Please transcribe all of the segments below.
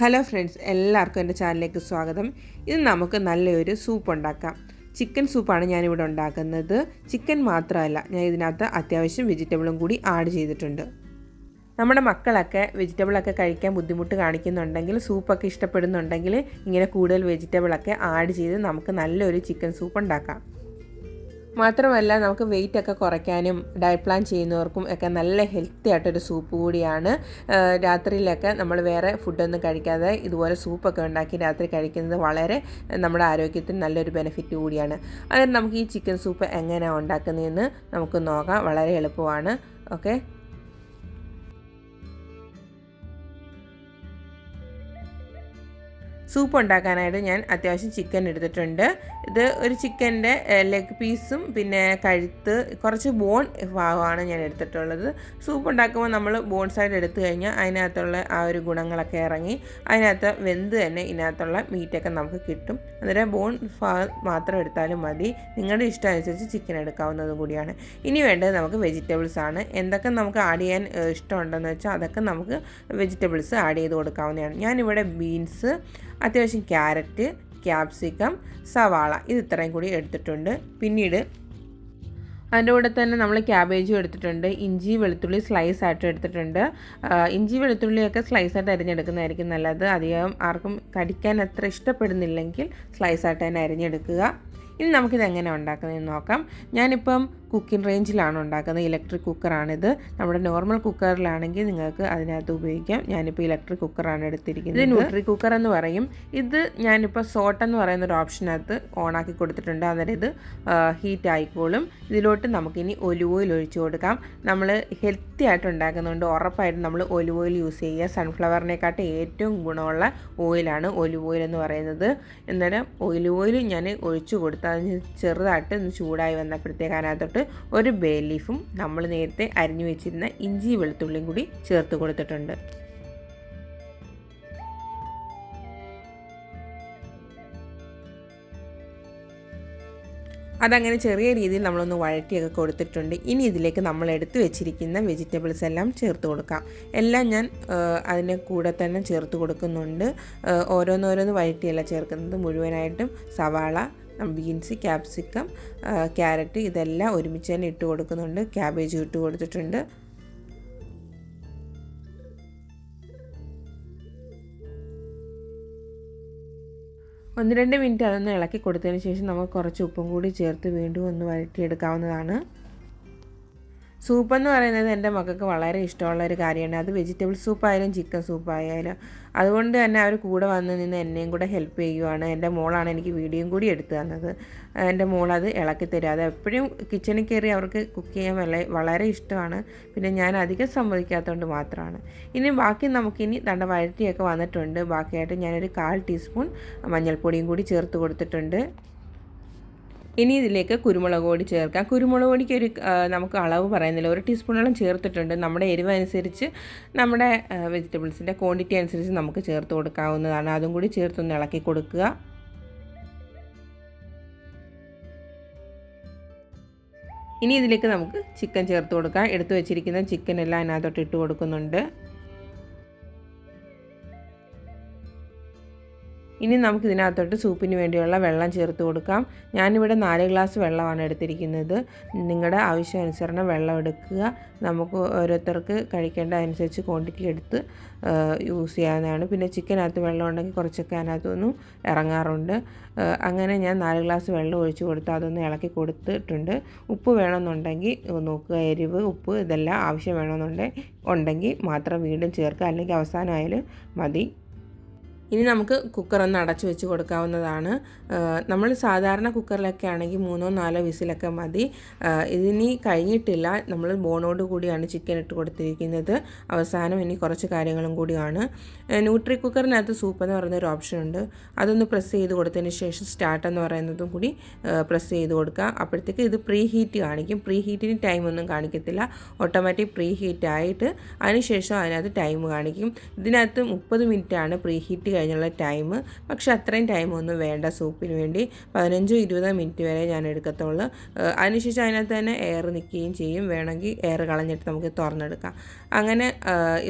Hello friends എല്ലാവർക്കും എന്റെ ചാനലിലേക്ക് സ്വാഗതം. ഇത് നമുക്ക് നല്ലൊരു സൂപ്പ് ഉണ്ടാക്കാം. ചിക്കൻ സൂപ്പാണ് ഞാനിവിടെ ഉണ്ടാക്കുന്നത്. ചിക്കൻ മാത്രമല്ല ഞാൻ ഇതിനകത്ത് അത്യാവശ്യം വെജിറ്റബിളും കൂടി ആഡ് ചെയ്തിട്ടുണ്ട്. നമ്മുടെ മക്കളൊക്കെ വെജിറ്റബിളൊക്കെ കഴിക്കാൻ ബുദ്ധിമുട്ട് കാണിക്കുന്നുണ്ടെങ്കിൽ സൂപ്പൊക്കെ ഇഷ്ടപ്പെടുന്നുണ്ടെങ്കിൽ ഇങ്ങനെ കൂടുതൽ വെജിറ്റബിളൊക്കെ ആഡ് ചെയ്ത് നമുക്ക് നല്ലൊരു ചിക്കൻ സൂപ്പ് ഉണ്ടാക്കാം. മാത്രമല്ല നമുക്ക് വെയിറ്റ് ഒക്കെ കുറയ്ക്കാനും ഡയറ്റ് പ്ലാൻ ചെയ്യുന്നവർക്കും ഒക്കെ നല്ല ഹെൽത്തി ആയിട്ടൊരു സൂപ്പ് കൂടിയാണ്. രാത്രിയിലൊക്കെ നമ്മൾ വേറെ ഫുഡൊന്നും കഴിക്കാതെ ഇതുപോലെ സൂപ്പൊക്കെ ഉണ്ടാക്കി രാത്രി കഴിക്കുന്നത് വളരെ നമ്മുടെ ആരോഗ്യത്തിന് നല്ലൊരു ബെനിഫിറ്റ് കൂടിയാണ്. അതായത് നമുക്ക് ഈ ചിക്കൻ സൂപ്പ് എങ്ങനെയാണ് ഉണ്ടാക്കുന്നതെന്ന് നമുക്ക് നോക്കാം. വളരെ എളുപ്പമാണ്. ഓക്കെ സൂപ്പ് ഉണ്ടാക്കാനായിട്ട് ഞാൻ അത്യാവശ്യം ചിക്കൻ എടുത്തിട്ടുണ്ട്. ഇത് ഒരു ചിക്കന്റെ ലെഗ് പീസും പിന്നെ കഴുത്ത് കുറച്ച് ബോൺ ഭാഗമാണ് ഞാൻ എടുത്തിട്ടുള്ളത്. സൂപ്പ് ഉണ്ടാക്കുമ്പോൾ നമ്മൾ ബോൺ സൈഡ് എടുത്തു കഴിഞ്ഞാൽ അതിനകത്തുള്ള ആ ഒരു ഗുണങ്ങളൊക്കെ ഇറങ്ങി അതിനകത്ത് വെന്ത് തന്നെ ഇതിനകത്തുള്ള മീറ്റൊക്കെ നമുക്ക് കിട്ടും. അന്നേരം ബോൺ ഭാഗം മാത്രം എടുത്താലും മതി. നിങ്ങളുടെ ഇഷ്ടം അനുസരിച്ച് ചിക്കൻ എടുക്കാവുന്നതും കൂടിയാണ്. ഇനി വേണ്ടത് നമുക്ക് വെജിറ്റബിൾസ് ആണ്. എന്തൊക്കെ നമുക്ക് ആഡ് ചെയ്യാൻ ഇഷ്ടമുണ്ടെന്ന് വെച്ചാൽ അതൊക്കെ നമുക്ക് വെജിറ്റബിൾസ് ആഡ് ചെയ്ത് കൊടുക്കാവുന്നതാണ്. ഞാനിവിടെ ബീൻസ് അത്യാവശ്യം ക്യാരറ്റ് ക്യാപ്സിക്കം സവാള ഇത് ഇത്രയും കൂടി എടുത്തിട്ടുണ്ട്. പിന്നീട് അതിന്റെ കൂടെ തന്നെ നമ്മൾ ക്യാബേജും എടുത്തിട്ടുണ്ട്. ഇഞ്ചി വെളുത്തുള്ളി സ്ലൈസ് ആയിട്ട് എടുത്തിട്ടുണ്ട്. ഇഞ്ചി വെളുത്തുള്ളിയൊക്കെ സ്ലൈസ് ആയിട്ട് അരിഞ്ഞെടുക്കുന്നതായിരിക്കും നല്ലത്. അധികം ആർക്കും കടിക്കാൻ അത്ര ഇഷ്ടപ്പെടുന്നില്ലെങ്കിൽ സ്ലൈസ് ആയിട്ട് തന്നെ അരിഞ്ഞെടുക്കുക. ഇനി നമുക്കിത് എങ്ങനെ ഉണ്ടാക്കുന്നതെന്ന് നോക്കാം. ഞാനിപ്പം കുക്കിംഗ് റേഞ്ചിലാണ് ഉണ്ടാക്കുന്നത്. ഇലക്ട്രിക് കുക്കറാണിത് നമ്മുടെ നോർമൽ കുക്കറിലാണെങ്കിൽ നിങ്ങൾക്ക് അതിനകത്ത് ഉപയോഗിക്കാം. ഞാനിപ്പോൾ ഇലക്ട്രിക് കുക്കറാണ് എടുത്തിരിക്കുന്നത്. ഇത് ന്യൂട്രി കുക്കർ എന്ന് പറയും. ഇത് ഞാനിപ്പോൾ സോട്ട് എന്ന് പറയുന്ന ഒരു ഓപ്ഷനകത്ത് ഓണാക്കി കൊടുത്തിട്ടുണ്ട്. അന്നേരം ഇത് ഹീറ്റ് ആയിക്കോളും. ഇതിലോട്ട് നമുക്കിനി ഒലിവ് ഓയിൽ ഒഴിച്ചു കൊടുക്കാം. നമ്മൾ ഹെൽത്തി ആയിട്ട് ഉണ്ടാക്കുന്നതുകൊണ്ട് ഉറപ്പായിട്ടും നമ്മൾ ഒലിവ് ഓയിൽ യൂസ് ചെയ്യുക. സൺഫ്ലവറിനെക്കാട്ടും ഏറ്റവും ഗുണമുള്ള ഓയിലാണ് ഒലിവ് ഓയിൽ എന്ന് പറയുന്നത്. അന്നേരം ഒലിവ് ഓയിൽ ഞാൻ ഒഴിച്ചു കൊടുത്ത് അതിന് ചെറുതായിട്ട് ഒന്ന് ചൂടായി വന്നപ്പോഴത്തേക്ക് അതിനകത്തോട്ട് ഒരു ബേ ലീഫും നമ്മൾ നേരത്തെ അരിഞ്ഞു വെച്ചിരുന്ന ഇഞ്ചി വെളുത്തുള്ളിയും കൂടി ചേർത്ത് കൊടുത്തിട്ടുണ്ട്. അതങ്ങനെ ചെറിയ രീതിയിൽ നമ്മളൊന്ന് വഴറ്റിയൊക്കെ കൊടുത്തിട്ടുണ്ട്. ഇനി ഇതിലേക്ക് നമ്മൾ എടുത്തു വെച്ചിരിക്കുന്ന വെജിറ്റബിൾസ് എല്ലാം ചേർത്ത് കൊടുക്കാം. എല്ലാം ഞാൻ അതിനെ കൂടെ തന്നെ ചേർത്ത് കൊടുക്കുന്നുണ്ട്. ഓരോന്നോരോന്ന് വഴറ്റിയല്ല ചേർക്കുന്നത്. മുഴുവനായിട്ടും സവാള ബീൻസ് ക്യാപ്സിക്കം ക്യാരറ്റ് ഇതെല്ലാം ഒരുമിച്ച് തന്നെ ഇട്ട് കൊടുക്കുന്നുണ്ട്. ക്യാബേജ് ഇട്ട് കൊടുത്തിട്ടുണ്ട്. ഒന്ന് രണ്ട് മിനിറ്റ് അതൊന്ന് ഇളക്കി കൊടുത്തതിന് ശേഷം നമുക്ക് കുറച്ച് ഉപ്പും കൂടി ചേർത്ത് വീണ്ടും ഒന്ന് വഴറ്റിയെടുക്കാവുന്നതാണ്. സൂപ്പ് എന്ന് പറയുന്നത് എന്റെ മക്കൾക്ക് വളരെ ഇഷ്ടമുള്ള ഒരു കാര്യമാണ്. അത് വെജിറ്റബിൾ സൂപ്പായാലും ചിക്കൻ സൂപ്പായാലും അതുകൊണ്ട് തന്നെ അവർ കൂടെ വന്ന് നിന്ന് എന്നെയും കൂടെ ഹെൽപ്പ് ചെയ്യുവാണ്. എന്റെ മോളാണ് എനിക്ക് വീഡിയോയും കൂടി എടുത്തു തന്നത്. എന്റെ മോളത് ഇളക്കി തരും. അത് എപ്പോഴും കിച്ചണിൽ കയറി അവർക്ക് കുക്ക് ചെയ്യാൻ വളരെ വളരെ ഇഷ്ടമാണ്. പിന്നെ ഞാൻ അധികം സമ്മതിക്കാത്തതുകൊണ്ട് മാത്രമാണ്. ഇനി ബാക്കി നമുക്കിനി തണ്ട വഴറ്റിയൊക്കെ വന്നിട്ടുണ്ട്. ബാക്കിയായിട്ട് ഞാനൊരു കാൽ ടീസ്പൂൺ മഞ്ഞൾപ്പൊടിയും കൂടി ചേർത്ത് കൊടുത്തിട്ടുണ്ട്. ഇനി ഇതിലേക്ക് കുരുമുളക് പൊടി ചേർക്കാം. കുരുമുളക് പൊടിക്ക് ഒരു നമുക്ക് അളവ് പറയുന്നില്ല. ഒരു ടീസ്പൂണോളം ചേർത്തിട്ടുണ്ട്. നമ്മുടെ എരിവ് അനുസരിച്ച് നമ്മുടെ വെജിറ്റബിൾസിന്റെ ക്വാണ്ടിറ്റി അനുസരിച്ച് നമുക്ക് ചേർത്ത് കൊടുക്കാവുന്നതാണ്. അതും കൂടി ചേർത്തൊന്ന് ഇളക്കി കൊടുക്കുക. ഇനി ഇതിലേക്ക് നമുക്ക് ചിക്കൻ ചേർത്ത് കൊടുക്കാം. എടുത്തു വെച്ചിരിക്കുന്ന ചിക്കൻ എല്ലാം അതിനകത്തോട്ട് ഇട്ട് കൊടുക്കുന്നുണ്ട്. ഇനി നമുക്ക് ഇതിനകത്തോട്ട് സൂപ്പിന് വേണ്ടിയുള്ള വെള്ളം ചേർത്ത് കൊടുക്കാം. ഞാനിവിടെ നാല് ഗ്ലാസ് വെള്ളമാണ് എടുത്തിരിക്കുന്നത്. നിങ്ങളുടെ ആവശ്യാനുസരണം വെള്ളം എടുക്കുക. നമുക്ക് ഓരോരുത്തർക്ക് കഴിക്കേണ്ട അനുസരിച്ച് ക്വാണ്ടിറ്റി എടുത്ത് യൂസ് ചെയ്യാവുന്നതാണ്. പിന്നെ ചിക്കനകത്ത് വെള്ളം ഉണ്ടെങ്കിൽ കുറച്ചൊക്കെ അതിനകത്തൊന്നും ഇറങ്ങാറുണ്ട്. അങ്ങനെ ഞാൻ നാല് ഗ്ലാസ് വെള്ളം ഒഴിച്ച് കൊടുത്ത് അതൊന്ന് ഇളക്കി കൊടുത്തിട്ടുണ്ട്. ഉപ്പ് വേണമെന്നുണ്ടെങ്കിൽ നോക്കുക എരിവ് ഉപ്പ് ഇതെല്ലാം ആവശ്യം വേണമെന്നുണ്ടെങ്കിൽ ഉണ്ടെങ്കിൽ മാത്രം വീണ്ടും ചേർക്കുക. അല്ലെങ്കിൽ അവസാനമായാലും മതി. ഇനി നമുക്ക് കുക്കർ ഒന്ന് അടച്ചു വെച്ച് കൊടുക്കാവുന്നതാണ്. നമ്മൾ സാധാരണ കുക്കറിലൊക്കെ ആണെങ്കിൽ മൂന്നോ നാലോ വിസിലൊക്കെ മതി. ഇതിനി കഴിഞ്ഞിട്ടില്ല. നമ്മൾ ബോണോട് കൂടിയാണ് ചിക്കൻ ഇട്ട് കൊടുത്തിരിക്കുന്നത്. അവസാനം ഇനി കുറച്ച് കാര്യങ്ങളും കൂടിയാണ്. ന്യൂട്രി കുക്കറിനകത്ത് സൂപ്പ് എന്ന് പറയുന്ന ഒരു ഓപ്ഷൻ ഉണ്ട്. അതൊന്ന് പ്രസ് ചെയ്ത് കൊടുത്തതിന് ശേഷം സ്റ്റാർട്ട് എന്ന് പറയുന്നതും കൂടി പ്രസ് ചെയ്ത് കൊടുക്കുക. അപ്പോഴത്തേക്ക് ഇത് പ്രീ ഹീറ്റ് കാണിക്കും. പ്രീ ഹീറ്റിന് ടൈം ഒന്നും കാണിക്കത്തില്ല. ഓട്ടോമാറ്റിക് പ്രീ ഹീറ്റ് ആയിട്ട് അതിനുശേഷം അതിനകത്ത് ടൈം കാണിക്കും. ഇതിനകത്ത് മുപ്പത് മിനിറ്റാണ് പ്രീ ഹീറ്റ് കഴിഞ്ഞുള്ള ടൈം പക്ഷേ അത്രയും ടൈമൊന്നും വേണ്ട സൂപ്പിന് വേണ്ടി. പതിനഞ്ചോ ഇരുപതോ മിനിറ്റ് വരെ ഞാൻ എടുക്കത്തുള്ളൂ. അതിനുശേഷം അതിനകത്ത് തന്നെ എയർ നിൽക്കുകയും ചെയ്യും. വേണമെങ്കിൽ എയർ കളഞ്ഞിട്ട് നമുക്ക് തുറന്നെടുക്കാം. അങ്ങനെ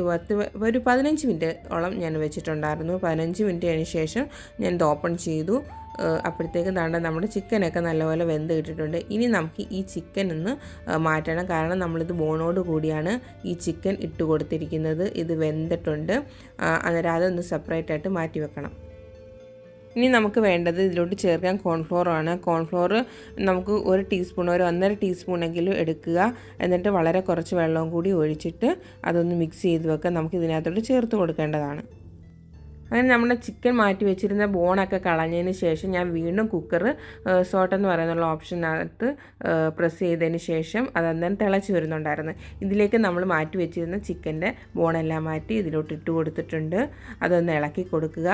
പത്ത് ഒരു പതിനഞ്ച് മിനിറ്റ് ഓളം ഞാൻ വെച്ചിട്ടുണ്ടായിരുന്നു. പതിനഞ്ച് മിനിറ്റിന് ശേഷം ഞാൻ ഇത് ഓപ്പൺ ചെയ്തു. അപ്പോഴത്തേക്കും താണ്ട നമ്മുടെ ചിക്കനൊക്കെ നല്ലപോലെ വെന്ത് ഇട്ടിട്ടുണ്ട് ഇനി നമുക്ക് ഈ ചിക്കൻ ഒന്ന് മാറ്റണം. കാരണം നമ്മളിത് ബോണോട് കൂടിയാണ് ഈ ചിക്കൻ ഇട്ട് കൊടുത്തിരിക്കുന്നത്. ഇത് വെന്തിട്ടുണ്ട്. അന്നേരം അതൊന്ന് സെപ്പറേറ്റ് ആയിട്ട് മാറ്റി വെക്കണം. ഇനി നമുക്ക് വേണ്ടത് ഇതിലോട്ട് ചേർക്കാൻ കോൺഫ്ലോറാണ് കോൺഫ്ലോർ നമുക്ക് ഒരു ടീസ്പൂൺ ഒരു ഒന്നര ടീസ്പൂണെങ്കിലും എടുക്കുക. എന്നിട്ട് വളരെ കുറച്ച് വെള്ളവും കൂടി ഒഴിച്ചിട്ട് അതൊന്ന് മിക്സ് ചെയ്ത് വെക്കുക. നമുക്ക് ഇതിനകത്തോട്ട് ചേർത്ത് കൊടുക്കേണ്ടതാണ്. അങ്ങനെ നമ്മുടെ ചിക്കൻ മാറ്റി വെച്ചിരുന്ന ബോണൊക്കെ കളഞ്ഞതിന് ശേഷം ഞാൻ വീണ്ടും കുക്കർ സോട്ട് എന്ന് പറയുന്നുള്ള ഓപ്ഷനകത്ത് പ്രസ് ചെയ്തതിന് ശേഷം അതന്നേരം തിളച്ച് വരുന്നുണ്ടായിരുന്നു. ഇതിലേക്ക് നമ്മൾ മാറ്റി വെച്ചിരുന്ന ചിക്കന്റെ ബോണെല്ലാം മാറ്റി ഇതിലോട്ട് ഇട്ട് കൊടുത്തിട്ടുണ്ട്. അതൊന്ന് ഇളക്കി കൊടുക്കുക.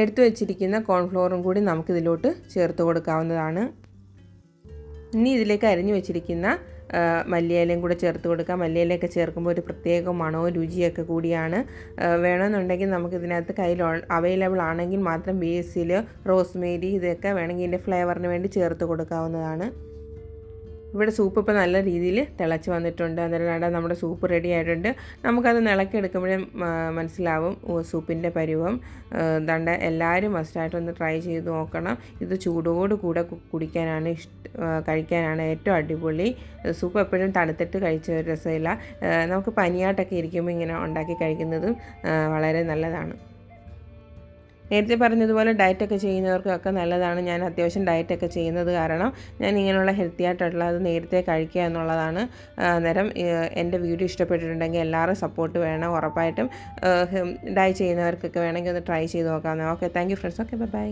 എടുത്തു വെച്ചിരിക്കുന്ന കോൺഫ്ലോറും കൂടി നമുക്കിതിലോട്ട് ചേർത്ത് കൊടുക്കാവുന്നതാണ്. ഇനി ഇതിലേക്ക് അരിഞ്ഞു വെച്ചിരിക്കുന്ന മല്ലിയിലയും കൂടെ ചേർത്ത് കൊടുക്കാം. മല്ലിയിലയൊക്കെ ചേർക്കുമ്പോൾ ഒരു പ്രത്യേക മണവും രുചിയൊക്കെ കൂടിയാണ്. വേണമെന്നുണ്ടെങ്കിൽ നമുക്ക് ഇതിനകത്ത് കയ്യിൽ അവൈലബിൾ ആണെങ്കിൽ മാത്രം ബേസിൽ റോസ്മേരി ഇതൊക്കെ വേണമെങ്കിൽ ഇതിന്റെ ഫ്ലേവറിന് വേണ്ടി ചേർത്ത് കൊടുക്കാവുന്നതാണ്. ഇവിടെ സൂപ്പ് ഇപ്പോൾ നല്ല രീതിയിൽ തിളച്ച് വന്നിട്ടുണ്ട്. അന്നേരം നമ്മുടെ സൂപ്പ് റെഡി ആയിട്ടുണ്ട്. നമുക്കത് നിളക്കിയെടുക്കുമ്പോഴേ മനസ്സിലാവും. സൂപ്പിന്റെ പരുവം ദണ്ട എല്ലാവരും മസ്റ്റായിട്ടൊന്ന് ട്രൈ ചെയ്ത് നോക്കണം. ഇത് ചൂടോട് കൂടെ കുടിക്കാനാണ് ഇഷ്ട കഴിക്കാനാണ് ഏറ്റവും അടിപൊളി. സൂപ്പ് എപ്പോഴും തണുത്തിട്ട് കഴിച്ച രസമില്ല. നമുക്ക് പനിയായിട്ടൊക്കെ ഇരിക്കുമ്പോൾ ഇങ്ങനെ ഉണ്ടാക്കി കഴിക്കുന്നതും വളരെ നല്ലതാണ്. നേരത്തെ പറഞ്ഞതുപോലെ ഡയറ്റൊക്കെ ചെയ്യുന്നവർക്കൊക്കെ നല്ലതാണ്. ഞാൻ അത്യാവശ്യം ഡയറ്റൊക്കെ ചെയ്യുന്നത് കാരണം ഞാൻ ഇങ്ങനെയുള്ള ഹെൽത്തി ആയിട്ടുള്ളത് നേരത്തെ കഴിക്കുക എന്നുള്ളതാണ്. അന്നേരം എന്റെ വീഡിയോ ഇഷ്ടപ്പെട്ടിട്ടുണ്ടെങ്കിൽ എല്ലാവരും സപ്പോർട്ട് വേണം. ഉറപ്പായിട്ടും ഡയറ്റ് ചെയ്യുന്നവർക്കൊക്കെ വേണമെങ്കിൽ ഒന്ന് ട്രൈ ചെയ്ത് നോക്കാം. Okay thank you friends. Okay bye.